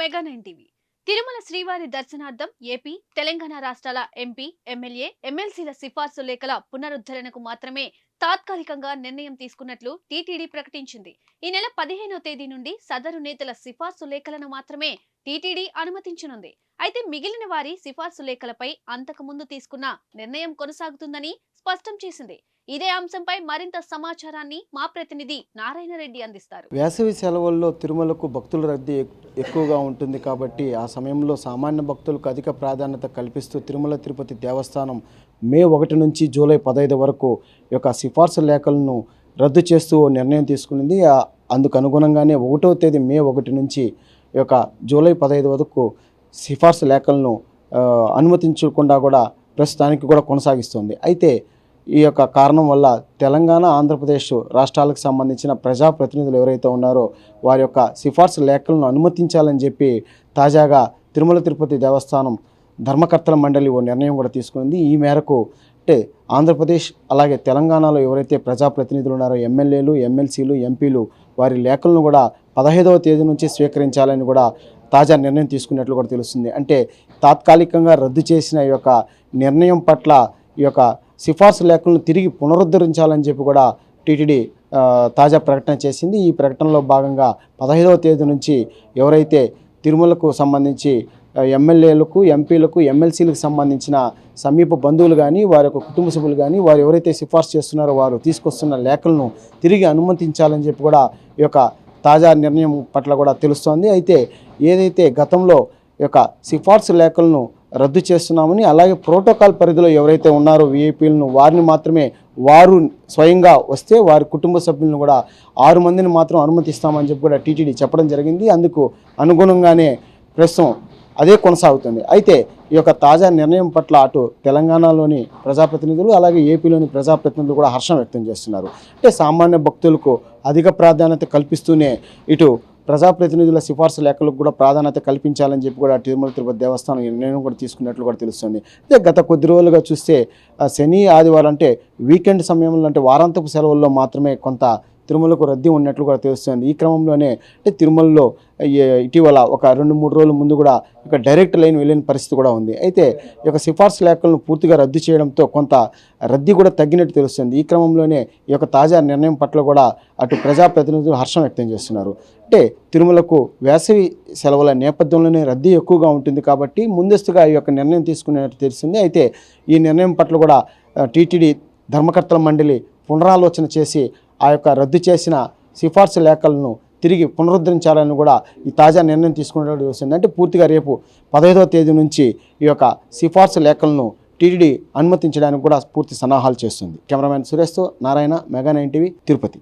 Mega nine TV. Tirumala శ్రీవారి దర్శనార్థం AP Telangana రాష్ట్రాల ఎంపీ ఎమ్మెల్యే ఎమ్మెల్సీల సిఫార్సు లేఖల పునరుద్ధరణకు మాత్రమే తాత్కాలికంగా నిర్ణయం తీసుకున్నట్లు టీటీడీ ప్రకటించింది. ఈ నెల పదిహేనో తేదీ నుండి సదరు నేతల సిఫార్సు లేఖలను మాత్రమే టీటీడీ అనుమతించనుంది. అయితే మిగిలిన వారి సిఫార్సు లేఖలపై అంతకు ముందు తీసుకున్న నిర్ణయం కొనసాగుతుందని స్పష్టం చేసింది. ఇదే అంశంపై మరింత సమాచారాన్ని మా ప్రతినిధి నారాయణ రెడ్డి అందిస్తారు. వేసవి సెలవుల్లో తిరుమలకు భక్తుల రద్దీ ఎక్కువగా ఉంటుంది కాబట్టి ఆ సమయంలో సామాన్య భక్తులకు అధిక ప్రాధాన్యత కల్పిస్తూ తిరుమల తిరుపతి దేవస్థానం మే ఒకటి నుంచి జూలై పదహైదు వరకు యొక్క సిఫార్సు లేఖలను రద్దు చేస్తూ ఓ నిర్ణయం తీసుకునింది. అందుకు అనుగుణంగానే ఒకటో తేదీ మే ఒకటి నుంచి యొక్క జూలై పదహైదు వరకు సిఫార్సు లేఖలను అనుమతించకుండా కూడా ప్రస్తుతానికి కూడా కొనసాగిస్తుంది. అయితే ఈ యొక్క కారణం వల్ల తెలంగాణ ఆంధ్రప్రదేశ్ రాష్ట్రాలకు సంబంధించిన ప్రజాప్రతినిధులు ఎవరైతే ఉన్నారో వారి యొక్క సిఫార్సు లేఖలను అనుమతించాలని చెప్పి తాజాగా తిరుమల తిరుపతి దేవస్థానం ధర్మకర్తల మండలి ఓ నిర్ణయం కూడా తీసుకుంది. ఈ మేరకు అంటే ఆంధ్రప్రదేశ్ అలాగే తెలంగాణలో ఎవరైతే ప్రజాప్రతినిధులు ఉన్నారో ఎమ్మెల్యేలు ఎమ్మెల్సీలు ఎంపీలు వారి లేఖలను కూడా పదహైదవ తేదీ నుంచి స్వీకరించాలని కూడా తాజా నిర్ణయం తీసుకున్నట్లు కూడా తెలుస్తుంది. అంటే తాత్కాలికంగా రద్దు చేసిన ఈ యొక్క నిర్ణయం పట్ల ఈ యొక్క సిఫార్సు లేఖలను తిరిగి పునరుద్ధరించాలని చెప్పి కూడా టీటీడీ తాజా ప్రకటన చేసింది. ఈ ప్రకటనలో భాగంగా పదహైదవ తేదీ నుంచి ఎవరైతే తిరుమలకు సంబంధించి ఎమ్మెల్యేలకు ఎంపీలకు ఎమ్మెల్సీలకు సంబంధించిన సమీప బంధువులు కానీ వారి యొక్క కుటుంబ సభ్యులు కానీ వారు ఎవరైతే సిఫార్సు చేస్తున్నారో వారు తీసుకొస్తున్న లేఖలను తిరిగి అనుమతించాలని చెప్పి కూడా ఈ యొక్క తాజా నిర్ణయం పట్ల కూడా తెలుస్తోంది. అయితే ఏదైతే గతంలో ఈ యొక్క సిఫార్సు లేఖలను రద్దు చేస్తున్నామని అలాగే ప్రోటోకాల్ పరిధిలో ఎవరైతే ఉన్నారో విఐపీలను వారిని మాత్రమే వారు స్వయంగా వస్తే వారి కుటుంబ సభ్యులను కూడా ఆరు మందిని మాత్రం అనుమతిస్తామని చెప్పి కూడా టీటీడీ చెప్పడం జరిగింది. అందుకు అనుగుణంగానే ప్రస్తుతం అదే కొనసాగుతుంది. అయితే ఈ యొక్క తాజా నిర్ణయం పట్ల అటు తెలంగాణలోని ప్రజాప్రతినిధులు అలాగే ఏపీలోని ప్రజాప్రతినిధులు కూడా హర్షం వ్యక్తం చేస్తున్నారు. అంటే సామాన్య భక్తులకు అధిక ప్రాధాన్యత కల్పిస్తూనే ఇటు ప్రజాప్రతినిధుల సిఫార్సు లేఖలకు కూడా ప్రాధాన్యత కల్పించాలని చెప్పి కూడా తిరుమల తిరుపతి దేవస్థానం నిర్ణయం కూడా తీసుకున్నట్లు కూడా తెలుస్తుంది. అయితే గత కొద్ది రోజులుగా చూస్తే శని ఆదివారం అంటే వీకెండ్ సమయంలో అంటే వారాంతపు సెలవుల్లో మాత్రమే కొంత తిరుమలకు రద్దీ ఉన్నట్లు కూడా తెలుస్తుంది. ఈ క్రమంలోనే అంటే తిరుమలలో ఇటీవల ఒక రెండు మూడు రోజుల ముందు కూడా ఇక డైరెక్ట్ లైన్ వెళ్ళిన పరిస్థితి కూడా ఉంది. అయితే ఈ యొక్క సిఫార్సు లేఖలను పూర్తిగా రద్దు చేయడంతో కొంత రద్దీ కూడా తగ్గినట్టు తెలుస్తుంది. ఈ క్రమంలోనే ఈ యొక్క తాజా నిర్ణయం పట్ల కూడా అటు ప్రజాప్రతినిధులు హర్షం వ్యక్తం చేస్తున్నారు. అంటే తిరుమలకు వేసవి సెలవుల నేపథ్యంలోనే రద్దీ ఎక్కువగా ఉంటుంది కాబట్టి ముందస్తుగా ఈ యొక్క నిర్ణయం తీసుకున్నట్టు తెలుస్తుంది. అయితే ఈ నిర్ణయం పట్ల కూడా టీటీడీ ధర్మకర్తల మండలి పునరాలోచన చేసి ఆ యొక్క రద్దు చేసిన సిఫార్సు లేఖలను తిరిగి పునరుద్ధరించాలని కూడా ఈ తాజా నిర్ణయం తీసుకునేటువంటి వస్తుంది అంటే పూర్తిగా రేపు పదహైదవ తేదీ నుంచి ఈ యొక్క సిఫార్సు లేఖలను టీటీడీ అనుమతించడానికి కూడా పూర్తి సన్నాహాలు చేస్తుంది. Cameraman సురేష్తో Narayana mega nine TV Tirupati.